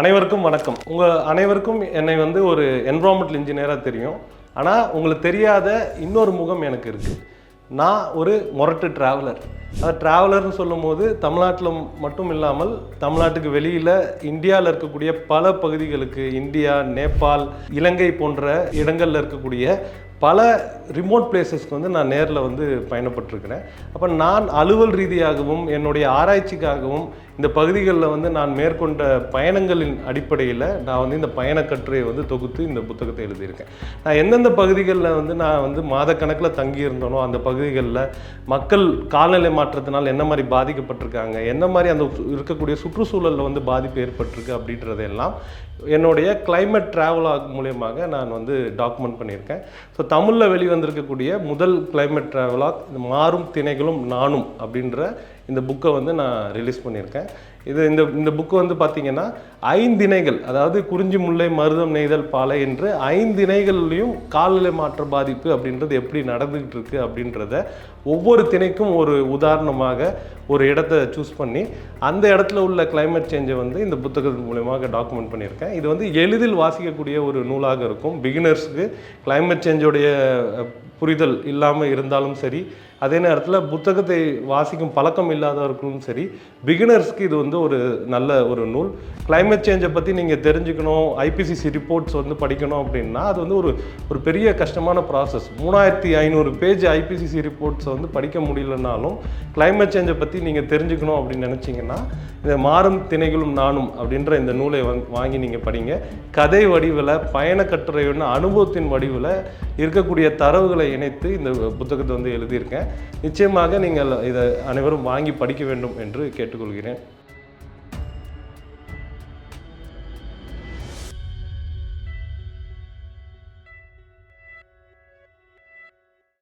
அனைவருக்கும் வணக்கம். உங்கள் அனைவருக்கும் என்னை வந்து ஒரு என்வரான்மெண்டல் இன்ஜினியராக தெரியும். ஆனால் உங்களுக்கு தெரியாத இன்னொரு முகம் எனக்கு இருக்குது நான் ஒரு முரட்டு டிராவலர் அது சொல்லும் சொல்லும்போது தமிழ்நாட்டில் மட்டும் இல்லாமல் தமிழ்நாட்டுக்கு வெளியில் இந்தியாவில் இருக்கக்கூடிய பல பகுதிகளுக்கு இந்தியா நேபாள் இலங்கை போன்ற இடங்களில் இருக்கக்கூடிய பல ரிமோட் பிளேசஸ்க்கு வந்து நான் நேரில் வந்து பயணப்பட்டிருக்கிறேன். அப்போ நான் அலுவல் ரீதியாகவும் என்னுடைய ஆராய்ச்சிக்காகவும் இந்த பகுதிகளில் வந்து நான் மேற்கொண்ட பயணங்களின் அடிப்படையில் நான் வந்து இந்த பயணக் கட்டுரையை வந்து தொகுத்து இந்த புத்தகத்தை எழுதியிருக்கேன். நான் எந்தெந்த பகுதிகளில் வந்து நான் வந்து மாதக்கணக்கில் தங்கியிருந்தேனோ அந்த பகுதிகளில் மக்கள் காலநிலை மாற்றத்தினால் என்ன மாதிரி பாதிக்கப்பட்டிருக்காங்க? என்ன மாதிரி அந்த இருக்கக்கூடிய சுற்றுச்சூழலில் வந்து பாதிப்பு ஏற்பட்டிருக்கு அப்படின்றதெல்லாம் என்னுடைய கிளைமேட் ட்ராவலாக் மூலியமாக நான் வந்து டாக்குமெண்ட் பண்ணியிருக்கேன். ஸோ தமிழில் வெளிவந்திருக்கக்கூடிய முதல் கிளைமேட் travelag மாறும் திணைகளும் நானும் அப்படின்ற இந்த புக்கை வந்து நான் ரிலீஸ் பண்ணியிருக்கேன். இது இந்த இந்த புக்கு வந்து பார்த்தீங்கன்னா ஐந்திணைகள் அதாவது குறிஞ்சி முல்லை மருதம் நெய்தல் பாலை என்று ஐந்திணைகள்லையும் காலநிலை மாற்ற பாதிப்பு அப்படின்றது எப்படி நடந்துக்கிட்டு இருக்கு அப்படின்றத ஒவ்வொரு திணைக்கும் ஒரு உதாரணமாக ஒரு இடத்த சூஸ் பண்ணி அந்த இடத்துல உள்ள கிளைமேட் சேஞ்சை வந்து இந்த புத்தகத்தின் மூலயமாக டாக்குமெண்ட் பண்ணியிருக்கேன். இது வந்து எளிதில் வாசிக்கக்கூடிய ஒரு நூலாக இருக்கும். பிகினர்ஸுக்கு கிளைமேட் சேஞ்சோடைய புரிதல் இல்லாமல் இருந்தாலும் சரி அதே நேரத்தில் புத்தகத்தை வாசிக்கும் பழக்கம் இல்லாதவர்களும் சரி பிகினர்ஸ்க்கு இது வந்து ஒரு நல்ல ஒரு நூல். கிளைமேட் சேஞ்சை பற்றி நீங்கள் தெரிஞ்சுக்கணும் ஐபிசிசி ரிப்போர்ட்ஸ் வந்து படிக்கணும் அப்படின்னா அது வந்து ஒரு ஒரு பெரிய கஷ்டமான ப்ராசஸ் மூணாயிரத்தி ஐநூறு பேஜ் ஐபிசிசி ரிப்போர்ட்ஸை வந்து படிக்க முடியலனாலும் கிளைமேட் சேஞ்சை பற்றி நீங்கள் தெரிஞ்சுக்கணும் அப்படின்னு நினச்சிங்கன்னா இந்த மாறும் திணைகளும் நானும் அப்படின்ற இந்த நூலை வாங்கி நீங்கள் படிங்க. கதை வடிவில் பயண கட்டுரையுடன் அனுபவத்தின் வடிவில் இருக்கக்கூடிய தரவுகளை இணைத்து இந்த புத்தகத்தை வந்து எழுதியிருக்கேன். நிச்சயமாக நீங்கள் இதை அனைவரும் வாங்கி படிக்க வேண்டும் என்று கேட்டுக்கொள்கிறேன்.